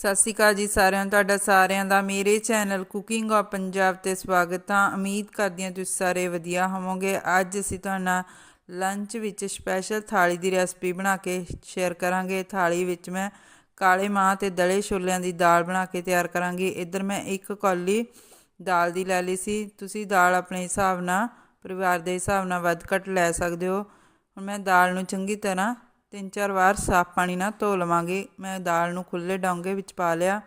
ਸਤਿ ਸ਼੍ਰੀ ਅਕਾਲ ਜੀ ਸਾਰਿਆਂ ਨੂੰ, ਤੁਹਾਡਾ ਸਾਰਿਆਂ ਦਾ ਮੇਰੇ ਚੈਨਲ ਕੁਕਿੰਗ ਆਫ ਪੰਜਾਬ ਤੇ ਸਵਾਗਤ ਹੈ। ਉਮੀਦ ਕਰਦੀ ਹਾਂ ਤੁਸੀਂ ਸਾਰੇ ਵਧੀਆ ਹੋਵੋਗੇ। ਅੱਜ ਅਸੀਂ ਤੁਹਾਡੇ ਲੰਚ ਵਿੱਚ ਸਪੈਸ਼ਲ ਥਾਲੀ ਦੀ ਰੈਸਪੀ ਬਣਾ ਕੇ ਸ਼ੇਅਰ ਕਰਾਂਗੇ। ਥਾਲੀ ਵਿੱਚ ਮੈਂ ਕਾਲੇ ਮਾਂ ਤੇ ਦਲੇ ਛੋਲਿਆਂ ਦੀ ਦਾਲ ਬਣਾ ਕੇ ਤਿਆਰ ਕਰਾਂਗੀ। ਇੱਧਰ ਮੈਂ ਇੱਕ ਕੌਲੀ ਦਾਲ ਦੀ ਲੈ ਲਈ ਸੀ। ਤੁਸੀਂ ਦਾਲ ਆਪਣੇ ਹਿਸਾਬ ਨਾਲ, ਪਰਿਵਾਰ ਦੇ ਹਿਸਾਬ ਨਾਲ ਵੱਧ ਘੱਟ ਲੈ ਸਕਦੇ ਹੋ। ਹੁਣ ਮੈਂ ਦਾਲ ਨੂੰ ਚੰਗੀ ਤਰ੍ਹਾਂ ਤਿੰਨ ਚਾਰ ਵਾਰ ਸਾਫ਼ ਪਾਣੀ ਨਾਲ ਧੋ ਲਵਾਂਗੀ। ਮੈਂ ਦਾਲ ਨੂੰ ਖੁੱਲੇ ਡੋਂਗੇ ਵਿੱਚ ਪਾ ਲਿਆ।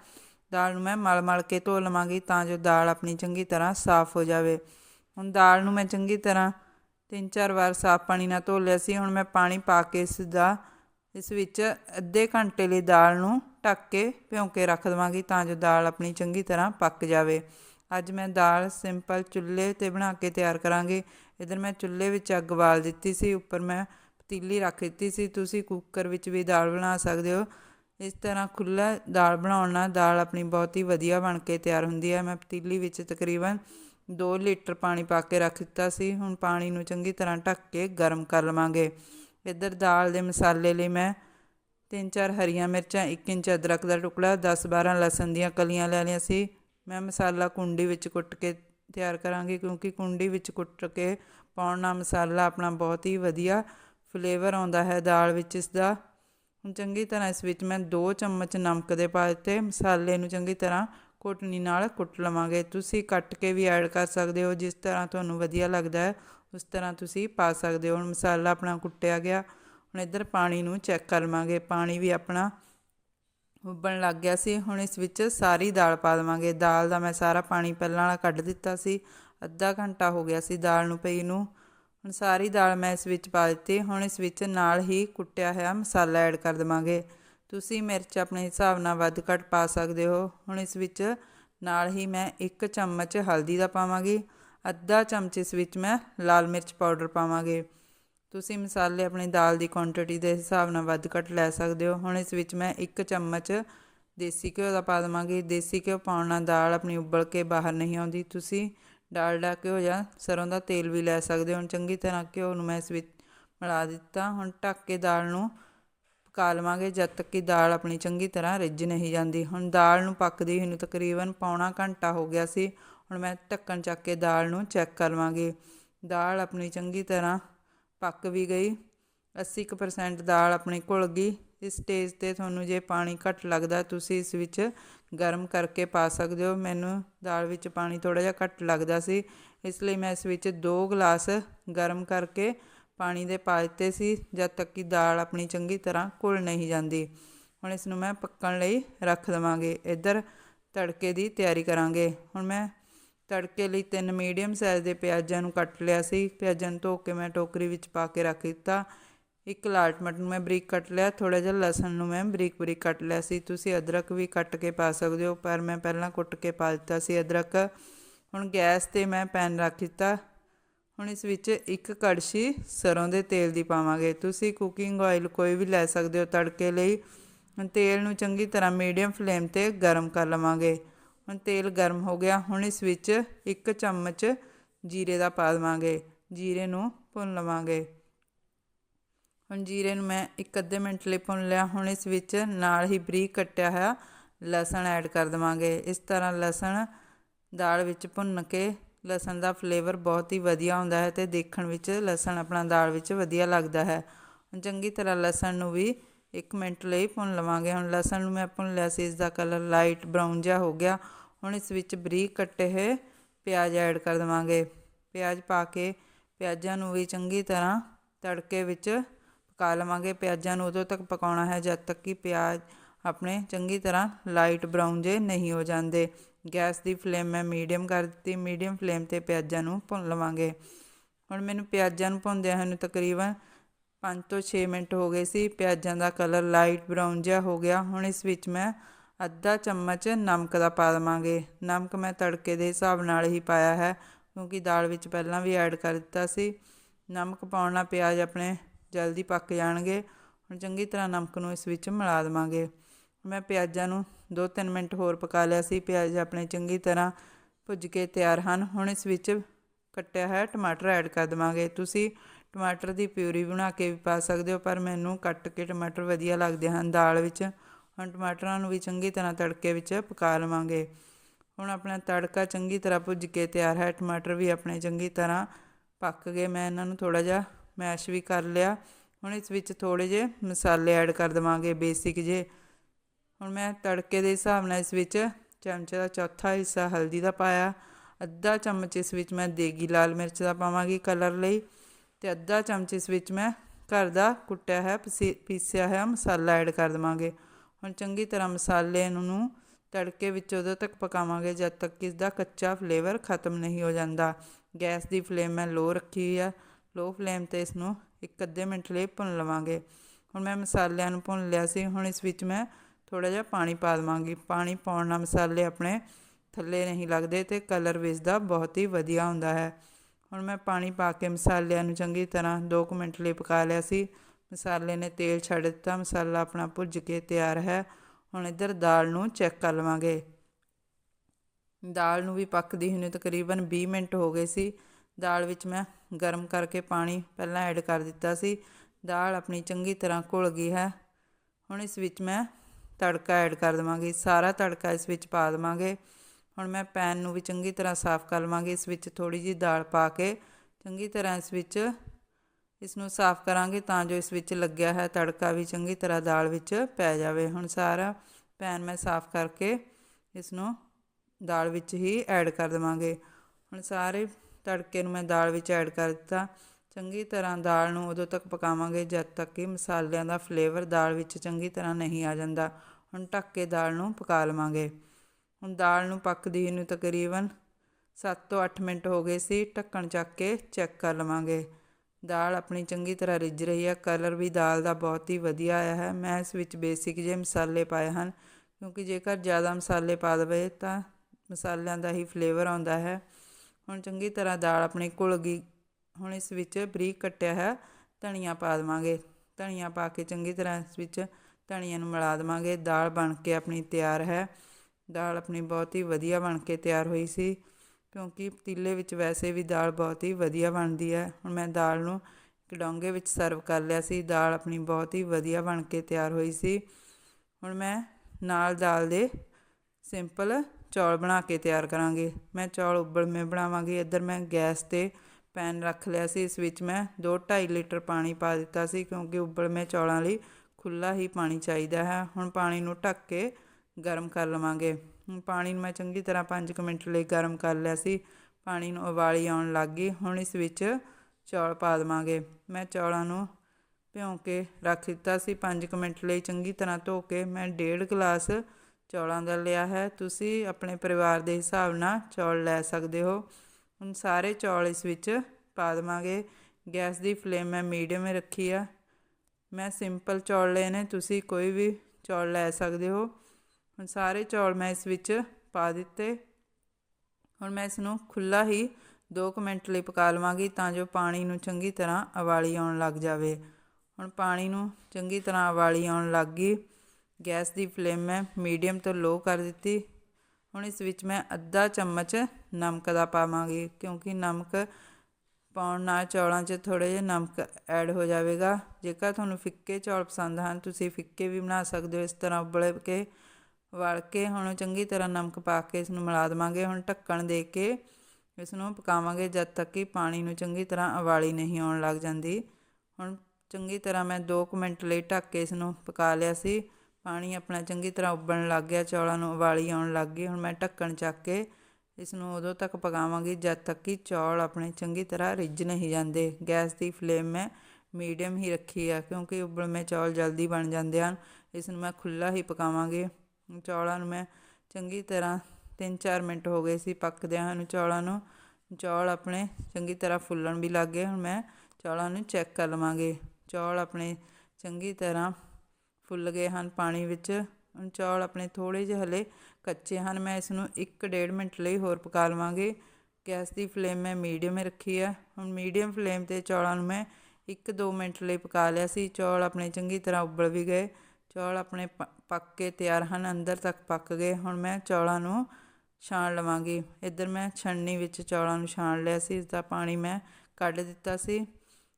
ਦਾਲ ਨੂੰ ਮੈਂ ਮਲ ਮਲ ਕੇ ਧੋ ਲਵਾਂਗੀ ਤਾਂ ਜੋ ਦਾਲ ਆਪਣੀ ਚੰਗੀ ਤਰ੍ਹਾਂ ਸਾਫ਼ ਹੋ ਜਾਵੇ। ਹੁਣ ਦਾਲ ਨੂੰ ਮੈਂ ਚੰਗੀ ਤਰ੍ਹਾਂ ਤਿੰਨ ਚਾਰ ਵਾਰ ਸਾਫ਼ ਪਾਣੀ ਨਾਲ ਧੋ ਲਿਆ ਸੀ। ਹੁਣ ਮੈਂ ਪਾਣੀ ਪਾ ਕੇ ਇਸ ਦਾ, ਇਸ ਵਿੱਚ ਅੱਧੇ ਘੰਟੇ ਲਈ ਦਾਲ ਨੂੰ ਢੱਕ ਕੇ ਭਿਉਂ ਕੇ ਰੱਖ ਦੇਵਾਂਗੀ ਤਾਂ ਜੋ ਦਾਲ ਆਪਣੀ ਚੰਗੀ ਤਰ੍ਹਾਂ ਪੱਕ ਜਾਵੇ। ਅੱਜ ਮੈਂ ਦਾਲ ਸਿੰਪਲ ਚੁੱਲ੍ਹੇ ਤੇ ਬਣਾ ਕੇ ਤਿਆਰ ਕਰਾਂਗੀ। ਇਧਰ ਮੈਂ ਚੁੱਲ੍ਹੇ ਵਿੱਚ ਅੱਗ ਬਾਲ ਦਿੱਤੀ ਸੀ। ਉੱਪਰ ਮੈਂ ਪਤੀਲੀ ਰੱਖ ਦਿੱਤੀ ਸੀ, ਤੁਸੀਂ ਕੁੱਕਰ ਵਿੱਚ ਵੀ ਦਾਲ ਬਣਾ ਸਕਦੇ ਹੋ। ਇਸ ਤਰ੍ਹਾਂ ਖੁੱਲ੍ਹਾ ਦਾਲ ਬਣਾਉਣ ਨਾਲ ਦਾਲ ਆਪਣੀ ਬਹੁਤ ਹੀ ਵਧੀਆ ਬਣ ਕੇ ਤਿਆਰ ਹੁੰਦੀ ਹੈ। ਮੈਂ ਪਤੀਲੀ ਵਿੱਚ ਤਕਰੀਬਨ 2 ਲੀਟਰ ਪਾਣੀ ਪਾ ਕੇ ਰੱਖ ਦਿੱਤਾ ਸੀ। ਹੁਣ ਪਾਣੀ ਨੂੰ ਚੰਗੀ ਤਰ੍ਹਾਂ ਢੱਕ ਕੇ ਗਰਮ ਕਰ ਲਵਾਂਗੇ। ਇੱਧਰ ਦਾਲ ਦੇ ਮਸਾਲੇ ਲਈ ਮੈਂ ਤਿੰਨ ਚਾਰ ਹਰੀਆਂ ਮਿਰਚਾਂ 1 ਇੰਚ ਅਦਰਕ ਦਾ ਟੁਕੜਾ 10 12 ਲਸਣ ਦੀਆਂ ਕਲੀਆਂ ਲੈ ਲਈਆਂ ਸੀ। ਮੈਂ ਮਸਾਲਾ ਕੁੰਡੀ ਵਿੱਚ ਕੁੱਟ ਕੇ ਤਿਆਰ ਕਰਾਂਗੀ ਕਿਉਂਕਿ ਕੁੰਡੀ ਵਿੱਚ ਕੁੱਟ ਕੇ ਪਾਉਣ ਨਾਲ ਮਸਾਲਾ ਆਪਣਾ ਬਹੁਤ ਹੀ ਵਧੀਆ ਫਲੇਵਰ ਆਉਂਦਾ ਹੈ ਦਾਲ ਵਿੱਚ ਇਸ ਦਾ ਹੁਣ ਚੰਗੀ ਤਰ੍ਹਾਂ ਇਸ ਵਿੱਚ ਮੈਂ 2 ਚਮਚ ਨਮਕ ਦੇ ਪਾ ਦਿੱਤੇ। ਮਸਾਲੇ ਨੂੰ ਚੰਗੀ ਤਰ੍ਹਾਂ ਕੁੱਟਣੀ ਨਾਲ ਕੁੱਟ ਲਵਾਂਗੇ। ਤੁਸੀਂ ਕੱਟ ਕੇ ਵੀ ਐਡ ਕਰ ਸਕਦੇ ਹੋ, ਜਿਸ ਤਰ੍ਹਾਂ ਤੁਹਾਨੂੰ ਵਧੀਆ ਲੱਗਦਾ ਹੈ, ਉਸ ਤਰ੍ਹਾਂ ਤੁਸੀਂ ਪਾ ਸਕਦੇ ਹੋ। ਹੁਣ ਮਸਾਲਾ ਆਪਣਾ ਕੁੱਟਿਆ ਗਿਆ। ਹੁਣ ਇੱਧਰ ਪਾਣੀ ਨੂੰ ਚੈੱਕ ਕਰ ਲਵਾਂਗੇ। ਪਾਣੀ ਵੀ ਆਪਣਾ ਉਬਲਣ ਲੱਗ ਗਿਆ ਸੀ। ਹੁਣ ਇਸ ਵਿੱਚ ਸਾਰੀ ਦਾਲ ਪਾ ਦੇਵਾਂਗੇ। ਦਾਲ ਦਾ ਮੈਂ ਸਾਰਾ ਪਾਣੀ ਪਹਿਲਾਂ ਵਾਲਾ ਕੱਢ ਦਿੱਤਾ ਸੀ। ਅੱਧਾ ਘੰਟਾ ਹੋ ਗਿਆ ਸੀ ਦਾਲ ਨੂੰ ਪਈ ਨੂੰ। ਹੁਣ ਸਾਰੀ ਦਾਲ ਮੈਂ ਇਸ ਵਿੱਚ ਪਾ ਦਿੱਤੀ, ਹੁਣ ਇਸ ਵਿੱਚ ਨਾਲ ਹੀ ਕੁੱਟਿਆ ਹੋਇਆ ਮਸਾਲਾ ਐਡ ਕਰ ਦੇਵਾਂਗੇ। ਤੁਸੀਂ ਮਿਰਚ ਆਪਣੇ ਹਿਸਾਬ ਨਾਲ ਵੱਧ ਘੱਟ ਪਾ ਸਕਦੇ ਹੋ। ਹੁਣ ਇਸ ਵਿੱਚ ਨਾਲ ਹੀ ਮੈਂ ਇੱਕ ਚਮਚ ਹਲਦੀ ਦਾ ਪਾਵਾਂਗੀ, ਅੱਧਾ ਚਮਚ ਇਸ ਵਿੱਚ ਮੈਂ ਲਾਲ ਮਿਰਚ ਪਾਊਡਰ ਪਾਵਾਂਗੇ। ਤੁਸੀਂ ਮਸਾਲੇ ਆਪਣੀ ਦਾਲ ਦੀ ਕੁਆਂਟੀਟੀ ਦੇ ਹਿਸਾਬ ਨਾਲ ਵੱਧ ਘੱਟ ਲੈ ਸਕਦੇ ਹੋ। ਹੁਣ ਇਸ ਵਿੱਚ ਮੈਂ ਇੱਕ ਚਮਚ ਦੇਸੀ ਘਿਓ ਦਾ ਪਾ ਦੇਵਾਂਗੀ। ਦੇਸੀ ਘਿਓ ਪਾਉਣ ਨਾਲ ਦਾਲ ਆਪਣੀ ਉਬਲ ਕੇ ਬਾਹਰ ਨਹੀਂ ਆਉਂਦੀ। ਤੁਸੀਂ ਡਾਲਡਾ ਘਿਓ ਜਾਂ ਸਰੋਂ ਦਾ ਤੇਲ ਵੀ ਲੈ ਸਕਦੇ ਹੋ। ਹੁਣ ਚੰਗੀ ਤਰ੍ਹਾਂ ਘਿਓ ਨੂੰ ਮੈਂ ਇਸ ਵਿੱਚ ਮਿਲਾ ਦਿੱਤਾ। ਹੁਣ ਢੱਕ ਕੇ ਦਾਲ ਨੂੰ ਪਕਾ ਲਵਾਂਗੇ ਜਦ ਤੱਕ ਕਿ ਦਾਲ ਆਪਣੀ ਚੰਗੀ ਤਰ੍ਹਾਂ ਰਿੱਝ ਨਹੀਂ ਜਾਂਦੀ। ਹੁਣ ਦਾਲ ਨੂੰ ਪੱਕਦੀ ਹੋਈ ਨੂੰ ਤਕਰੀਬਨ ਪੌਣਾ ਘੰਟਾ ਹੋ ਗਿਆ ਸੀ। ਹੁਣ ਮੈਂ ਢੱਕਣ ਚੱਕ ਕੇ ਦਾਲ ਨੂੰ ਚੈੱਕ ਕਰ ਲਵਾਂਗੀ। ਦਾਲ ਆਪਣੀ ਚੰਗੀ ਤਰ੍ਹਾਂ ਪੱਕ ਵੀ ਗਈ। 80% ਦਾਲ ਆਪਣੀ ਘੁਲ ਗਈ। ਇਸ ਸਟੇਜ ਤੇ ਤੁਹਾਨੂੰ ਜੇ ਪਾਣੀ ਘੱਟ ਲੱਗਦਾ ਤੁਸੀਂ ਇਸ ਵਿੱਚ ਗਰਮ ਕਰਕੇ ਪਾ ਸਕਦੇ ਹੋ। ਮੈਨੂੰ ਦਾਲ ਵਿੱਚ ਪਾਣੀ ਥੋੜਾ ਜਿਹਾ ਘੱਟ ਲੱਗਦਾ ਸੀ, ਇਸ ਲਈ ਮੈਂ ਇਸ ਵਿੱਚ 2 ਗਲਾਸ ਗਰਮ ਕਰਕੇ ਪਾਣੀ ਦੇ ਪਾ ਦਿੱਤੇ ਸੀ, ਜਦ ਤੱਕ ਕਿ ਦਾਲ ਆਪਣੀ ਚੰਗੀ ਤਰ੍ਹਾਂ ਘੁਲ ਨਹੀਂ ਜਾਂਦੀ। ਹੁਣ ਇਸ ਨੂੰ ਮੈਂ ਪੱਕਣ ਲਈ ਰੱਖ ਦੇਵਾਂਗੇ। ਇੱਧਰ ਤੜਕੇ ਦੀ ਤਿਆਰੀ ਕਰਾਂਗੇ। ਹੁਣ ਮੈਂ ਤੜਕੇ ਲਈ ਤਿੰਨ ਮੀਡੀਅਮ ਸਾਈਜ਼ ਦੇ ਪਿਆਜ਼ਾਂ ਨੂੰ ਕੱਟ ਲਿਆ ਸੀ। ਪਿਆਜ਼ਾਂ ਨੂੰ ਧੋ ਕੇ ਮੈਂ ਟੋਕਰੀ ਵਿੱਚ ਪਾ ਕੇ ਰੱਖ ਦਿੱਤਾ। ਇੱਕ ਲਾਲ ਟਮਾਟਰ ਨੂੰ ਮੈਂ ਬਰੀਕ ਕੱਟ ਲਿਆ ਥੋੜਾ ਜਿਹਾ ਲਸਣ ਨੂੰ ਮੈਂ ਬਰੀਕ ਬਰੀਕ ਕੱਟ ਲਿਆ ਸੀ। ਤੁਸੀਂ ਅਦਰਕ ਵੀ ਕੱਟ ਕੇ ਪਾ ਸਕਦੇ ਹੋ, ਪਰ ਮੈਂ ਪਹਿਲਾਂ ਕੁੱਟ ਕੇ ਪਾ ਦਿੱਤਾ ਸੀ ਅਦਰਕ। ਹੁਣ ਗੈਸ ਤੇ ਮੈਂ ਪੈਨ ਰੱਖ ਦਿੱਤਾ। ਹੁਣ ਇਸ ਵਿੱਚ ਇੱਕ ਕੜਛੀ ਸਰੋਂ ਦੇ ਤੇਲ ਦੀ ਪਾਵਾਂਗੇ। ਤੁਸੀਂ ਕੁਕਿੰਗ ਆਇਲ ਕੋਈ ਵੀ ਲੈ ਸਕਦੇ ਹੋ ਤੜਕੇ ਲਈ। ਹੁਣ ਤੇਲ ਨੂੰ ਚੰਗੀ ਤਰ੍ਹਾਂ ਮੀਡੀਅਮ ਫਲੇਮ ਤੇ ਗਰਮ ਕਰ ਲਵਾਂਗੇ। ਹੁਣ ਤੇਲ ਗਰਮ ਹੋ ਗਿਆ, ਹੁਣ ਇਸ ਵਿੱਚ ਇੱਕ ਚਮਚ ਜੀਰੇ ਦਾ ਪਾ ਦੇਵਾਂਗੇ। ਜੀਰੇ ਨੂੰ ਭੁੰਨ ਲਵਾਂਗੇ। ਹੁਣ ਜੀਰੇ ਨੂੰ ਮੈਂ ਇੱਕ ਅੱਧੇ ਮਿੰਟ ਲਈ ਭੁੰਨ ਲਿਆ। ਹੁਣ ਇਸ ਵਿੱਚ ਨਾਲ ਹੀ ਬਰੀਕ ਕੱਟਿਆ ਹੋਇਆ ਲਸਣ ਐਡ ਕਰ ਦੇਵਾਂਗੇ। ਇਸ ਤਰ੍ਹਾਂ ਲਸਣ ਦਾਲ ਵਿੱਚ ਭੁੰਨ ਕੇ ਲਸਣ ਦਾ ਫਲੇਵਰ ਬਹੁਤ ਹੀ ਵਧੀਆ ਹੁੰਦਾ ਹੈ ਤੇ ਦੇਖਣ ਵਿੱਚ ਲਸਣ ਆਪਣਾ ਦਾਲ ਵਿੱਚ ਵਧੀਆ ਲੱਗਦਾ ਹੈ। ਹੁਣ ਚੰਗੀ ਤਰ੍ਹਾਂ ਲਸਣ ਨੂੰ ਵੀ 1 ਮਿੰਟ ਲਈ ਭੁੰਨ ਲਵਾਂਗੇ। ਹੁਣ ਲਸਣ ਨੂੰ ਮੈਂ ਭੁੰਨ ਲਿਆ ਸੀ, ਇਸ ਦਾ ਕਲਰ ਲਾਈਟ ਬਰਾਊਨ ਜਿਹਾ ਹੋ ਗਿਆ। ਹੁਣ ਇਸ ਵਿੱਚ ਬਰੀਕ ਕੱਟੇ ਹੋਏ ਪਿਆਜ਼ ਐਡ ਕਰ ਦੇਵਾਂਗੇ। ਪਿਆਜ਼ ਪਾ ਕੇ ਪਿਆਜ਼ਾਂ ਨੂੰ ਵੀ ਚੰਗੀ ਤਰ੍ਹਾਂ ਤੜਕੇ ਵਿੱਚ ਪਕਾ ਲਵਾਂਗੇ। ਪਿਆਜ਼ਾਂ ਨੂੰ ਉਦੋਂ ਤੱਕ ਪਕਾਉਣਾ ਹੈ ਜਦ ਤੱਕ ਕਿ ਪਿਆਜ਼ ਆਪਣੇ ਚੰਗੀ ਤਰ੍ਹਾਂ ਲਾਈਟ ਬਰਾਊਨ ਜੇ ਨਹੀਂ ਹੋ ਜਾਂਦੇ। ਗੈਸ ਦੀ ਫਲੇਮ ਮੈਂ ਮੀਡੀਅਮ ਕਰ ਦਿੱਤੀ। ਮੀਡੀਅਮ ਫਲੇਮ ਤੇ ਪਿਆਜ਼ਾਂ ਨੂੰ ਭੁੰਨ ਲਵਾਂਗੇ। ਹੁਣ ਮੈਨੂੰ ਪਿਆਜ਼ਾਂ ਨੂੰ ਭੁੰਨਦਿਆਂ ਹਨ ਤਕਰੀਬਨ 5 ਤੋਂ 6 ਮਿੰਟ ਹੋ ਗਏ ਸੀ। ਪਿਆਜ਼ਾਂ ਦਾ ਕਲਰ ਲਾਈਟ ਬਰਾਊਨ ਜਿਹਾ ਹੋ ਗਿਆ। ਹੁਣ ਇਸ ਵਿੱਚ ਮੈਂ ਅੱਧਾ ਚਮਚ ਨਮਕ ਦਾ ਪਾ ਦੇਵਾਂਗੇ ਨਮਕ ਮੈਂ ਤੜਕੇ ਦੇ ਹਿਸਾਬ ਨਾਲ ਹੀ ਪਾਇਆ ਹੈ, ਕਿਉਂਕਿ ਦਾਲ ਵਿੱਚ ਪਹਿਲਾਂ ਵੀ ਐਡ ਕਰ ਦਿੱਤਾ ਸੀ। ਨਮਕ ਪਾਉਣ ਨਾਲ ਪਿਆਜ਼ ਆਪਣੇ ਜਲਦੀ ਪੱਕ ਜਾਣਗੇ। ਹੁਣ ਚੰਗੀ ਤਰ੍ਹਾਂ ਨਮਕ ਨੂੰ ਇਸ ਵਿੱਚ ਮਿਲਾ ਦੇਵਾਂਗੇ। ਮੈਂ ਪਿਆਜ਼ਾਂ ਨੂੰ 2-3 ਮਿੰਟ ਹੋਰ ਪਕਾ ਲਿਆ ਸੀ। ਪਿਆਜ਼ ਆਪਣੇ ਚੰਗੀ ਤਰ੍ਹਾਂ ਭੁੱਜ ਕੇ ਤਿਆਰ ਹਨ। ਹੁਣ ਇਸ ਵਿੱਚ ਕੱਟਿਆ ਹੋਇਆ ਟਮਾਟਰ ਐਡ ਕਰ ਦੇਵਾਂਗੇ। ਤੁਸੀਂ ਟਮਾਟਰ ਦੀ ਪਿਊਰੀ ਬਣਾ ਕੇ ਵੀ ਪਾ ਸਕਦੇ ਹੋ, ਪਰ ਮੈਨੂੰ ਕੱਟ ਕੇ ਟਮਾਟਰ ਵਧੀਆ ਲੱਗਦੇ ਹਨ। ਦਾਲ ਵਿੱਚ ਹੁਣ ਟਮਾਟਰਾਂ ਨੂੰ ਵੀ ਚੰਗੀ ਤਰ੍ਹਾਂ ਤੜਕੇ ਵਿੱਚ ਪਕਾ ਲਵਾਂਗੇ। ਹੁਣ ਆਪਣਾ ਤੜਕਾ ਚੰਗੀ ਤਰ੍ਹਾਂ ਭੁੱਜ ਕੇ ਤਿਆਰ ਹੈ। ਟਮਾਟਰ ਵੀ ਆਪਣੇ ਚੰਗੀ ਤਰ੍ਹਾਂ ਪੱਕ ਗਏ। ਮੈਂ ਇਹਨਾਂ ਨੂੰ ਥੋੜਾ ਜਿਹਾ ਮੈਸ਼ ਵੀ ਕਰ ਲਿਆ। ਹੁਣ ਇਸ ਵਿੱਚ ਥੋੜੇ ਜਿਹੇ ਮਸਾਲੇ ਐਡ ਕਰ ਦੇਵਾਂਗੇ, ਬੇਸਿਕ ਜੇ ਹੁਣ ਮੈਂ ਤੜਕੇ ਦੇ ਹਿਸਾਬ ਨਾਲ ਇਸ ਵਿੱਚ ਚਮਚੇ ਦਾ ਚੌਥਾ ਹਿੱਸਾ ਹਲਦੀ ਦਾ ਪਾਇਆ। ਅੱਧਾ ਚਮਚ ਇਸ ਵਿੱਚ ਮੈਂ ਦੇਗੀ ਲਾਲ ਮਿਰਚ ਦਾ ਪਾਵਾਂਗੀ ਕਲਰ ਲਈ ਤੇ ਅੱਧਾ ਚਮਚ ਇਸ ਵਿੱਚ ਮੈਂ ਘਰ ਦਾ ਕੁੱਟਿਆ ਹੈ ਪਸੀ- ਪੀਸਿਆ ਹੋਇਆ ਮਸਾਲਾ ਐਡ ਕਰ ਦੇਵਾਂਗੇ। ਹੁਣ ਚੰਗੀ ਤਰ੍ਹਾਂ ਮਸਾਲੇ ਨੂੰ ਤੜਕੇ ਵਿੱਚ ਉਦੋਂ ਤੱਕ ਪਕਾਵਾਂਗੇ ਜਦ ਤੱਕ ਕਿ ਇਸ ਦਾ ਕੱਚਾ ਫਲੇਵਰ ਖਤਮ ਨਹੀਂ ਹੋ ਜਾਂਦਾ। ਗੈਸ ਦੀ ਫਲੇਮ ਮੈਂ ਲੋ ਰੱਖੀ ਹੋਈ ਆ। ਲੋ ਫਲੇਮ ਤੇ ਇਸ ਨੂੰ ਇੱਕ ਅੱਧੇ ਮਿੰਟ ਲਈ ਭੁੰਨ ਲਵਾਂਗੇ। ਹੁਣ ਮੈਂ ਮਸਾਲਿਆਂ ਨੂੰ ਭੁੰਨ ਲਿਆ ਸੀ। ਹੁਣ ਇਸ ਵਿੱਚ ਮੈਂ ਥੋੜਾ ਜਿਹਾ ਪਾਣੀ ਪਾ ਦੇਵਾਂਗੀ ਪਾਣੀ ਪਾਉਣ ਨਾਲ ਮਸਾਲੇ ਆਪਣੇ ਥੱਲੇ ਨਹੀਂ ਲੱਗਦੇ ਤੇ ਕਲਰ ਵੀ ਇਸਦਾ ਬਹੁਤ ਹੀ ਵਧੀਆ ਹੁੰਦਾ ਹੈ। ਹੁਣ ਮੈਂ ਪਾਣੀ ਪਾ ਕੇ ਮਸਾਲਿਆਂ ਨੂੰ ਚੰਗੀ ਤਰ੍ਹਾਂ 2 ਮਿੰਟ ਲਈ ਪਕਾ ਲਿਆ ਸੀ। ਮਸਾਲੇ ਨੇ ਤੇਲ ਛੱਡ ਦਿੱਤਾ। ਮਸਾਲਾ ਆਪਣਾ ਭੁੱਜ ਕੇ ਤਿਆਰ ਹੈ। ਹੁਣ ਇੱਧਰ ਦਾਲ ਨੂੰ ਚੈੱਕ ਕਰ ਲਵਾਂਗੇ। ਦਾਲ ਨੂੰ ਵੀ ਪੱਕਦੀ ਹੋਣੀ ਤਕਰੀਬਨ 20 ਮਿੰਟ ਹੋ ਗਏ ਸੀ। ਦਾਲ ਵਿੱਚ ਮੈਂ ਗਰਮ ਕਰਕੇ ਪਾਣੀ ਪਹਿਲਾਂ ਐਡ ਕਰ ਦਿੱਤਾ ਸੀ। ਦਾਲ ਆਪਣੀ ਚੰਗੀ ਤਰ੍ਹਾਂ ਘੁਲ ਗਈ ਹੈ। ਹੁਣ ਇਸ ਵਿੱਚ ਮੈਂ ਤੜਕਾ ਐਡ ਕਰ ਦੇਵਾਂਗੀ। ਸਾਰਾ ਤੜਕਾ ਇਸ ਵਿੱਚ ਪਾ ਦੇਵਾਂਗੇ। ਹੁਣ ਮੈਂ ਪੈਨ ਨੂੰ ਵੀ ਚੰਗੀ ਤਰ੍ਹਾਂ ਸਾਫ਼ ਕਰ ਲਵਾਂਗੀ। ਇਸ ਵਿੱਚ ਥੋੜੀ ਜਿਹੀ ਦਾਲ ਪਾ ਕੇ ਚੰਗੀ ਤਰ੍ਹਾਂ ਇਸ ਵਿੱਚ ਇਸ ਨੂੰ ਸਾਫ਼ ਕਰਾਂਗੇ ਤਾਂ ਜੋ ਇਸ ਵਿੱਚ ਲੱਗਿਆ ਹੈ ਤੜਕਾ ਵੀ ਚੰਗੀ ਤਰ੍ਹਾਂ ਦਾਲ ਵਿੱਚ ਪੈ ਜਾਵੇ। ਹੁਣ ਸਾਰਾ ਪੈਨ ਮੈਂ ਸਾਫ਼ ਕਰਕੇ ਇਸ ਨੂੰ ਦਾਲ ਵਿੱਚ ਹੀ ਐਡ ਕਰ ਦੇਵਾਂਗੇ। ਹੁਣ ਸਾਰੇ ਤੜਕੇ ਨੂੰ ਮੈਂ ਦਾਲ ਵਿੱਚ ਐਡ ਕਰ ਦਿੱਤਾ। ਚੰਗੀ ਤਰ੍ਹਾਂ ਦਾਲ ਨੂੰ ਉਦੋਂ ਤੱਕ ਪਕਾਵਾਂਗੇ ਜਦ ਤੱਕ ਕਿ ਮਸਾਲਿਆਂ ਦਾ ਫਲੇਵਰ ਦਾਲ ਵਿੱਚ ਚੰਗੀ ਤਰ੍ਹਾਂ ਨਹੀਂ ਆ ਜਾਂਦਾ। ਹੁਣ ਢੱਕ ਕੇ ਦਾਲ ਨੂੰ ਪਕਾ ਲਵਾਂਗੇ। ਹੁਣ ਦਾਲ ਨੂੰ ਪੱਕਦੀ ਨੂੰ ਤਕਰੀਬਨ 7 ਤੋਂ 8 ਮਿੰਟ ਹੋ ਗਏ ਸੀ। ਢੱਕਣ ਚੱਕ ਕੇ ਚੈੱਕ ਕਰ ਲਵਾਂਗੇ। ਦਾਲ ਆਪਣੀ ਚੰਗੀ ਤਰ੍ਹਾਂ ਰਿੱਝ ਰਹੀ ਹੈ। ਕਲਰ ਵੀ ਦਾਲ ਦਾ ਬਹੁਤ ਹੀ ਵਧੀਆ ਆਇਆ ਹੈ। ਮੈਂ ਇਸ ਵਿੱਚ ਬੇਸਿਕ ਜਿਹੇ ਮਸਾਲੇ ਪਾਏ ਹਨ। ਕਿਉਂਕਿ ਜੇਕਰ ਜ਼ਿਆਦਾ ਮਸਾਲੇ ਪਾ ਦਵੇ ਤਾਂ ਮਸਾਲਿਆਂ ਦਾ ਹੀ ਫਲੇਵਰ ਆਉਂਦਾ ਹੈ। ਹੁਣ ਚੰਗੀ ਤਰ੍ਹਾਂ ਦਾਲ ਆਪਣੀ ਘੁਲ ਗਈ। ਹੁਣ ਇਸ ਵਿੱਚ ਬਰੀਕ ਕੱਟਿਆ ਹੈ, ਧਨੀਆ ਪਾ ਦੇਵਾਂਗੇ। ਧਨੀਆ ਪਾ ਕੇ ਚੰਗੀ ਤਰ੍ਹਾਂ ਇਸ ਵਿੱਚ ਧਨੀਆ ਨੂੰ ਮਿਲਾ ਦੇਵਾਂਗੇ। ਦਾਲ ਬਣ ਕੇ ਆਪਣੀ ਤਿਆਰ ਹੈ। ਦਾਲ ਆਪਣੀ ਬਹੁਤ ਹੀ ਵਧੀਆ ਬਣ ਕੇ ਤਿਆਰ ਹੋਈ ਸੀ, ਕਿਉਂਕਿ ਪਤੀਲੇ ਵਿੱਚ ਵੈਸੇ ਵੀ ਦਾਲ ਬਹੁਤ ਹੀ ਵਧੀਆ ਬਣਦੀ ਹੈ। ਹੁਣ ਮੈਂ ਦਾਲ ਨੂੰ ਇੱਕ ਡੋਂਗੇ ਵਿੱਚ ਸਰਵ ਕਰ ਲਿਆ ਸੀ। ਦਾਲ ਆਪਣੀ ਬਹੁਤ ਹੀ ਵਧੀਆ ਬਣ ਕੇ ਤਿਆਰ ਹੋਈ ਸੀ। ਹੁਣ ਮੈਂ ਨਾਲ ਦਾਲ ਦੇ ਸਿੰਪਲ ਚੌਲ ਬਣਾ ਕੇ ਤਿਆਰ ਕਰਾਂਗੇ। ਮੈਂ ਚੌਲ ਉਬਲਵੇਂ ਬਣਾਵਾਂਗੀ। ਇੱਧਰ ਮੈਂ ਗੈਸ ਤੇ ਪੈਨ ਰੱਖ ਲਿਆ ਸੀ। ਇਸ ਵਿੱਚ ਮੈਂ 2.5 ਲੀਟਰ ਪਾਣੀ ਪਾ ਦਿੱਤਾ ਸੀ ਕਿਉਂਕਿ ਉਬਲਵੇਂ ਚੌਲਾਂ ਲਈ ਖੁੱਲਾ ਹੀ ਪਾਣੀ ਚਾਹੀਦਾ ਹੈ। ਹੁਣ ਪਾਣੀ ਨੂੰ ਢੱਕ ਕੇ ਗਰਮ ਕਰ ਲਵਾਂਗੇ। ਪਾਣੀ ਨੂੰ ਮੈਂ ਚੰਗੀ ਤਰ੍ਹਾਂ 5 ਮਿੰਟ ਲਈ ਗਰਮ ਕਰ ਲਿਆ ਸੀ। ਪਾਣੀ ਨੂੰ ਉਬਾਲੀ ਆਉਣ ਲੱਗ ਗਈ। ਹੁਣ ਇਸ ਵਿੱਚ ਚੌਲ ਪਾ ਦੇਵਾਂਗੇ। ਮੈਂ ਚੌਲਾਂ ਨੂੰ ਭਿਉਂ ਕੇ ਰੱਖ ਦਿੱਤਾ ਸੀ। 5 ਮਿੰਟ ਲਈ ਚੰਗੀ ਤਰ੍ਹਾਂ ਧੋ ਕੇ ਮੈਂ ਡੇਢ ਗਲਾਸ ਚੌਲਾਂ ਦਾ ਲਿਆ ਹੈ, ਤੁਸੀਂ ਆਪਣੇ ਪਰਿਵਾਰ ਦੇ ਹਿਸਾਬ ਨਾਲ ਚੌਲ ਲੈ ਸਕਦੇ ਹੋ। ਹੁਣ ਸਾਰੇ ਚੌਲ ਇਸ ਵਿੱਚ ਪਾ ਦੇਵਾਂਗੇ। ਗੈਸ ਦੀ ਫਲੇਮ ਮੈਂ ਮੀਡੀਅਮ ਰੱਖੀ ਆ। ਮੈਂ ਸਿੰਪਲ ਚੌਲ ਲਏ ਨੇ, ਤੁਸੀਂ ਕੋਈ ਵੀ ਚੌਲ ਲੈ ਸਕਦੇ ਹੋ। ਹੁਣ ਸਾਰੇ ਚੌਲ ਮੈਂ ਇਸ ਵਿੱਚ ਪਾ ਦਿੱਤੇ। ਹੁਣ ਮੈਂ ਇਸ ਨੂੰ ਖੁੱਲਾ ਹੀ 2 ਮਿੰਟ ਲਈ ਪਕਾ ਲਵਾਂਗੀ ਤਾਂ ਜੋ ਪਾਣੀ ਨੂੰ ਚੰਗੀ ਤਰ੍ਹਾਂ ਉਬਾਲੀ ਆਉਣ ਲੱਗ ਜਾਵੇ। ਹੁਣ ਪਾਣੀ ਨੂੰ ਚੰਗੀ ਤਰ੍ਹਾਂ ਉਬਾਲੀ ਆਉਣ ਲੱਗ ਗਈ। ਗੈਸ ਦੀ ਫਲੇਮ ਮੈਂ ਮੀਡੀਅਮ ਤੋਂ ਲੋ ਕਰ ਦਿੱਤੀ। ਹੁਣ ਇਸ ਵਿੱਚ ਮੈਂ ਅੱਧਾ ਚਮਚ ਨਮਕ ਦਾ ਪਾਵਾਂਗੀ, ਕਿਉਂਕਿ ਨਮਕ ਪਾਉਣ ਨਾਲ ਚੌਲਾਂ 'ਚ ਥੋੜ੍ਹੇ ਜਿਹੇ ਨਮਕ ਐਡ ਹੋ ਜਾਵੇਗਾ। ਜੇਕਰ ਤੁਹਾਨੂੰ ਫਿੱਕੇ ਚੌਲ ਪਸੰਦ ਹਨ, ਤੁਸੀਂ ਫਿੱਕੇ ਵੀ ਬਣਾ ਸਕਦੇ ਹੋ। ਇਸ ਤਰ੍ਹਾਂ ਉਬਲ ਕੇ ਵੜ ਕੇ ਹੁਣ ਚੰਗੀ ਤਰ੍ਹਾਂ ਨਮਕ ਪਾ ਕੇ ਇਸ ਨੂੰ ਮਿਲਾ ਦੇਵਾਂਗੇ। ਹੁਣ ਢੱਕਣ ਦੇ ਕੇ ਇਸ ਨੂੰ ਪਕਾਵਾਂਗੇ, ਜਦ ਤੱਕ ਕਿ ਪਾਣੀ ਨੂੰ ਚੰਗੀ ਤਰ੍ਹਾਂ ਉਬਾਲੀ ਨਹੀਂ ਆਉਣ ਲੱਗ ਜਾਂਦੀ। ਹੁਣ ਚੰਗੀ ਤਰ੍ਹਾਂ ਮੈਂ 2 ਮਿੰਟ ਲਈ ਢੱਕ ਕੇ ਇਸ ਨੂੰ ਪਕਾ ਲਿਆ ਸੀ। ਪਾਣੀ ਆਪਣਾ ਚੰਗੀ ਤਰ੍ਹਾਂ ਉਬਲਣ ਲੱਗ ਗਿਆ, ਚੌਲਾਂ ਨੂੰ ਉਬਾਲੀ ਆਉਣ ਲੱਗ ਗਈ। ਹੁਣ ਮੈਂ ਢੱਕਣ ਚੱਕ ਕੇ ਇਸ ਨੂੰ ਉਦੋਂ ਤੱਕ ਪਕਾਵਾਂਗੀ ਜਦ ਤੱਕ ਕਿ ਚੌਲ ਆਪਣੇ ਚੰਗੀ ਤਰ੍ਹਾਂ ਰਿੱਝ ਨਹੀਂ ਜਾਂਦੇ। ਗੈਸ ਦੀ ਫਲੇਮ ਮੈਂ ਮੀਡੀਅਮ ਹੀ ਰੱਖੀ ਆ, ਕਿਉਂਕਿ ਉਬਲਵੇਂ ਚੌਲ ਜਲਦੀ ਬਣ ਜਾਂਦੇ ਹਨ। ਇਸ ਨੂੰ ਮੈਂ ਖੁੱਲਾ ਹੀ ਪਕਾਵਾਂਗੀ। ਚੌਲਾਂ ਨੂੰ ਮੈਂ ਚੰਗੀ ਤਰ੍ਹਾਂ 3-4 ਮਿੰਟ ਹੋ ਗਏ ਸੀ ਪੱਕਦਿਆਂ ਹਨ ਚੌਲਾਂ ਨੂੰ। ਚੌਲ ਆਪਣੇ ਚੰਗੀ ਤਰ੍ਹਾਂ ਫੁੱਲਣ ਵੀ ਲੱਗ ਗਏ। ਹੁਣ ਮੈਂ ਚੌਲਾਂ ਨੂੰ ਚੈੱਕ ਕਰ ਲਵਾਂਗੇ। ਚੌਲ ਆਪਣੇ ਚੰਗੀ ਤਰ੍ਹਾਂ ਫੁੱਲ ਗਏ ਹਨ ਪਾਣੀ ਵਿੱਚ। ਹੁਣ ਚੌਲ ਆਪਣੇ ਥੋੜ੍ਹੇ ਜਿਹੇ ਹਲੇ ਕੱਚੇ ਹਨ। ਮੈਂ ਇਸ ਨੂੰ 1.5 ਮਿੰਟ ਲਈ ਹੋਰ ਪਕਾ ਲਵਾਂਗੇ। ਗੈਸ ਦੀ ਫਲੇਮ ਮੈਂ ਮੀਡੀਅਮ ਰੱਖੀ ਆ। ਹੁਣ ਮੀਡੀਅਮ ਫਲੇਮ ਤੇ ਚੌਲਾਂ ਨੂੰ ਮੈਂ 1-2 ਮਿੰਟ ਲਈ ਪਕਾ ਲਿਆ ਸੀ। ਚੌਲ ਆਪਣੇ ਚੰਗੀ ਤਰ੍ਹਾਂ ਉਬਲ ਵੀ ਗਏ। ਚੌਲ ਆਪਣੇ ਪੱਕ ਕੇ ਤਿਆਰ ਹਨ। ਅੰਦਰ ਤੱਕ ਪੱਕ ਗਏ। ਹੁਣ ਮੈਂ ਚੌਲਾਂ ਨੂੰ ਛਾਣ ਲਵਾਂਗੀ। ਇੱਧਰ ਮੈਂ ਛਣਨੀ ਵਿੱਚ ਚੌਲਾਂ ਨੂੰ ਛਾਣ ਲਿਆ ਸੀ। ਇਸ ਦਾ ਪਾਣੀ ਮੈਂ ਕੱਢ ਦਿੱਤਾ ਸੀ।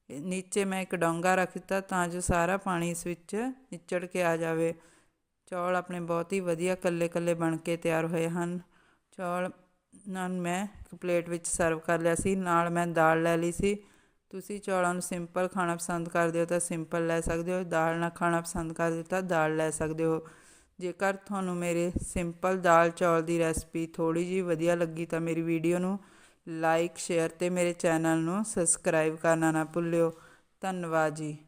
ਨੀਚੇ ਮੈਂ ਇੱਕ ਡੋਂਗਾ ਰੱਖ ਦਿੱਤਾ ਤਾਂ ਜੋ ਸਾਰਾ ਪਾਣੀ ਇਸ ਵਿੱਚ ਨਿਚੜ ਕੇ ਆ ਜਾਵੇ। ਚੌਲ ਆਪਣੇ ਬਹੁਤ ਹੀ ਵਧੀਆ ਕੱਲੇ ਕੱਲੇ ਬਣ ਕੇ ਤਿਆਰ ਹੋਏ ਹਨ। ਚੌਲ ਨਾਲ ਮੈਂ ਇੱਕ ਪਲੇਟ ਵਿੱਚ ਸਰਵ ਕਰ ਲਿਆ ਸੀ। ਨਾਲ ਮੈਂ ਦਾਲ ਲੈ ਲਈ ਸੀ। ਤੁਸੀਂ ਚੌਲਾਂ ਨੂੰ ਸਿੰਪਲ ਖਾਣਾ ਪਸੰਦ ਕਰਦੇ ਹੋ ਤਾਂ ਸਿੰਪਲ ਲੈ ਸਕਦੇ ਹੋ। ਦਾਲ ਨਾਲ ਖਾਣਾ ਪਸੰਦ ਕਰਦੇ ਹੋ ਤਾਂ ਦਾਲ ਲੈ ਸਕਦੇ ਹੋ। ਜੇਕਰ ਤੁਹਾਨੂੰ ਮੇਰੇ ਸਿੰਪਲ ਦਾਲ ਚੌਲ ਦੀ ਰੈਸਪੀ ਥੋੜੀ ਜਿਹੀ ਵਧੀਆ ਲੱਗੀ ਤਾਂ ਮੇਰੀ ਵੀਡੀਓ ਨੂੰ ਲਾਈਕ ਸ਼ੇਅਰ ਅਤੇ ਮੇਰੇ ਚੈਨਲ ਨੂੰ ਸਬਸਕ੍ਰਾਈਬ ਕਰਨਾ ਨਾ ਭੁੱਲਿਓ। ਧੰਨਵਾਦ ਜੀ।